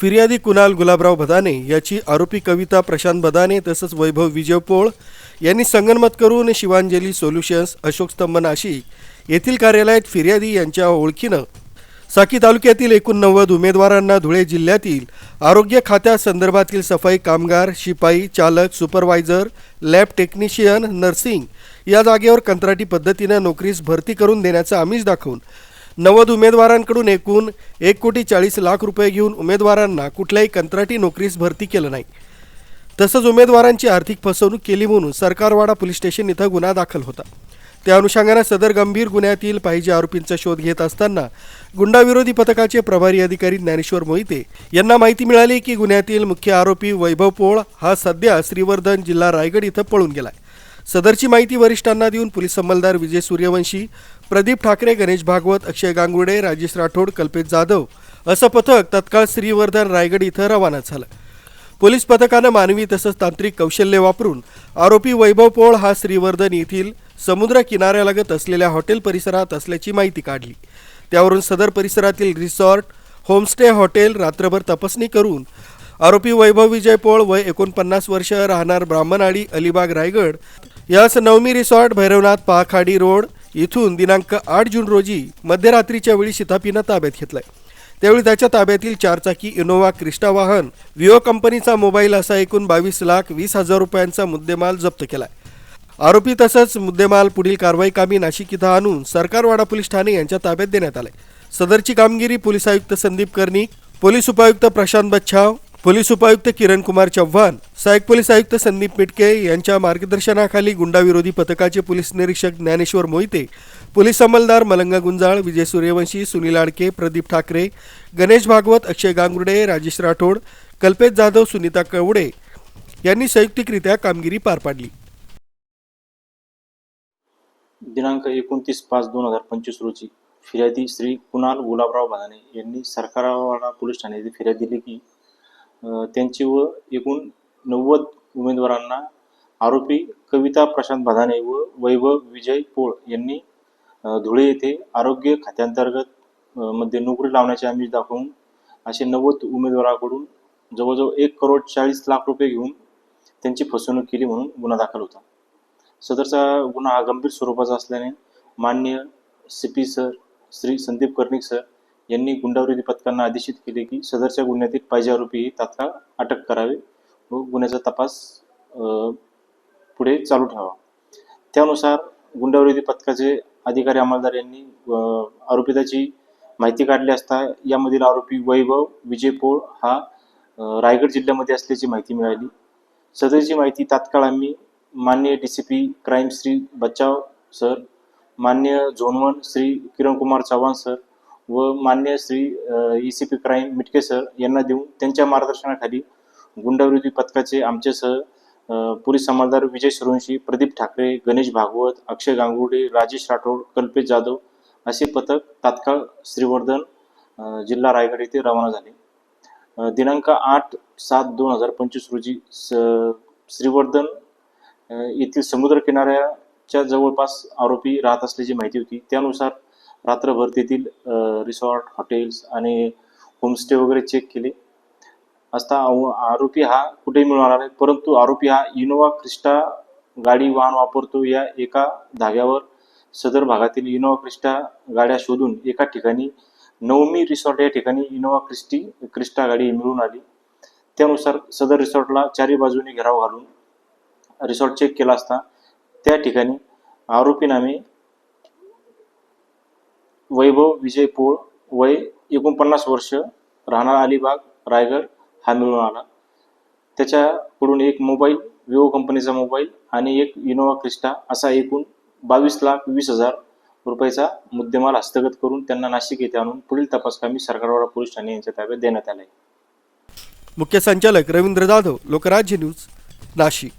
फिर्यादी कुणाल गुलाबराव भदाने याची आरोपी कविता प्रशांत भदाने तसंच वैभव विजयपोळ यांनी संगनमत करून शिवांजली सोल्युशन्स अशोक स्तंभ नाशिक येथील कार्यालयात फिर्यादी यांच्या ओळखीनं साकी तालुक्यातील एकोणनव्वद उमेदवारांना धुळे जिल्ह्यातील आरोग्य खात्यासंदर्भातील सफाई कामगार शिपाई चालक सुपरवायझर लॅब टेक्निशियन नर्सिंग या जागेवर कंत्राटी पद्धतीनं नोकरीस भरती करून देण्याचं आमिष दाखवून नव्वद उमेदवारांकडून एकूण एक कोटी चाळीस लाख रुपये घेऊन उमेदवारांना कुठल्याही कंत्राटी नोकरीस भरती केलं नाही. तसंच उमेदवारांची आर्थिक फसवणूक केली म्हणून सरकारवाडा पोलीस स्टेशन इथं गुन्हा दाखल होता. त्या अनुषंगानं सदर गंभीर गुन्ह्यातील पाहिजे आरोपींचा शोध घेत असताना गुंडाविरोधी पथकाचे प्रभारी अधिकारी ज्ञानेश्वर मोहिते यांना माहिती मिळाली की गुन्ह्यातील मुख्य आरोपी वैभव पोळ हा सध्या श्रीवर्धन जिल्हा रायगड इथं पळून गेलाय. सदरची माहिती वरिष्ठांना देऊन पोलीस अंमलदार विजय सूर्यवंशी प्रदीप ठाकरे गणेश भागवत अक्षय गांगुडे राजेश राठोड कल्पेश जाधव असं पथक तत्काळ श्रीवर्धन रायगड इथं रवाना झालं. पोलीस पथकानं मानवी तसंच तांत्रिक कौशल्य वापरून आरोपी वैभव पोळ हा श्रीवर्धन येथील समुद्र किनाऱ्यालगत असलेल्या हॉटेल परिसरात असल्याची माहिती काढली. त्यावरून सदर परिसरातील रिसॉर्ट होमस्टे हॉटेल रात्रभर तपासणी करून आरोपी वैभव विजय पोळ वय एकोणपन्नास वर्ष राहणार ब्राह्मणआडी अलिबाग रायगड यास नवमी रिसॉर्ट भैरवनाथ पाखाडी रोड इथून दिनांक आठ जून रोजी मध्यरात्रीच्या वेळी शितापीनं ताब्यात घेतलाय. त्यावेळी त्याच्या ताब्यातील चारचाकी इनोव्हा क्रिस्टा वाहन विओ कंपनीचा मोबाईल असा एकूण बावीस लाख वीस हजार रुपयांचा मुद्देमाल जप्त केलाय. आरोपी तसंच मुद्देमाल पुढील कारवाई कामी नाशिक इथं आणून सरकारवाडा पोलीस ठाणे यांच्या ताब्यात देण्यात आले सदरची कामगिरी पोलीस आयुक्त संदीप कर्णिक पोलीस उपायुक्त प्रशांत बच्छाव पोलीस उपायुक्त किरण कुमार चव्हाण सहाय्यक पोलीस आयुक्त संदीप मिटके यांच्या मार्गदर्शनाखाली गुंडाविरोधी पथकाचे पोलीस निरीक्षक ज्ञानेश्वर मोहिते पोलीस अंमलदार मलंगा गुंजाळ विजय सूर्यवंशी सुनील आडके प्रदीप ठाकरे गणेश भागवत अक्षय गांगुडे राजेश राठोड कल्पेश जाधव सुनीता कवडे यांनी संयुक्तिकरित्या कामगिरी पार पाडली. दिनांक एकोणतीस पाच दोन हजार पंचवीस रोजी फिर्यादी श्री कुणाल गुलाबराव भादाने यांनी सरकारवाडा पोलीस ठाण्यात फिर्याद दिली की त्यांची व एकूण नव्वद उमेदवारांना आरोपी कविता प्रशांत बधाने व वैभव विजय पोळ यांनी धुळे येथे आरोग्य खात्यांतर्गत मध्ये नोकरी लावण्याचे आमिष दाखवून असे नव्वद उमेदवाराकडून जवळजवळ एक करोड चाळीस लाख रुपये घेऊन त्यांची फसवणूक केली म्हणून गुन्हा दाखल होता. सदरचा गुन्हा हा गंभीर स्वरूपाचा असल्याने मान्य C P sir Shri Sandeep Karnik sir यांनी गुंडाविरोधी पथकांना आदेशित केले की सदरच्या गुन्ह्यातील पाहिजे आरोपी तात्काळ अटक करावे व गुन्ह्याचा तपास पुढे चालू ठेवा त्यानुसार गुंडाविरोधी पथकाचे अधिकारी अंमलदार यांनी आरोपिताची माहिती काढली असता यामधील आरोपी वैभव विजय पोळ हा रायगड जिल्ह्यामध्ये असल्याची माहिती मिळाली. सदरची माहिती तात्काळ आम्ही मान्य D C P crime Shri Bachav sir मान्य zone one Shri Kiran Kumar Chavan sir व मान्य Shri E C P crime Mitke sir यांना देऊन त्यांच्या मार्गदर्शनाखाली गुंडविरोधी पथकाचे आमच्यासह अ, पोलीस अंमलदार विजय सुरवंशी प्रदीप ठाकरे गणेश भागवत अक्षय गांगुडे राजेश राठोड कल्पेश जाधव असे पथक तात्काळ श्रीवर्धन जिल्हा रायगड येथे रवाना झाले. दिनांक आठ सात दोन हजार पंचवीस रोजी स- श्रीवर्धन येथील समुद्र किनाऱ्याच्या जवळपास आरोपी राहत असल्याची माहिती होती. त्यानुसार रात्रभर तेथील रिसॉर्ट हॉटेल्स आणि होमस्टे वगैरे चेक केले. असता आव- आरोपी हा कुठेही मिळणार नाही परंतु आरोपी हा इनोवा क्रिस्टा गाडी वाहन वापरतो या एका धाग्यावर. सदर भागातील इनोवा क्रिस्टा गाड्या शोधून एका ठिकाणी नवमी रिसॉर्ट या ठिकाणी इनोवा क्रिस्टी क्रिस्टा गाडी मिळून आली. त्यानुसार सदर रिसॉर्टला चारी बाजूने घेराव घालून रिसॉर्ट चेक केला असता त्या ठिकाणी आरोपी नामे वैभव विजय पोळ वय एकोणपन्नास वर्ष राहणार अलिबाग रायगड हा मिळून आला. त्याच्याकडून एक मोबाईल विवो कंपनीचा मोबाईल आणि एक इनोवा क्रिस्टा असा एकूण बावीस लाख वीस हजार रुपयाचा मुद्देमाल हस्तगत करून त्यांना नाशिक येथे आणून पुढील तपासकामी सरकारवाडा पोलीस ठाणे यांच्या ताब्यात देण्यात आले मुख्य संचालक रवींद्र जाधव लोकराज्य न्यूज नाशिक.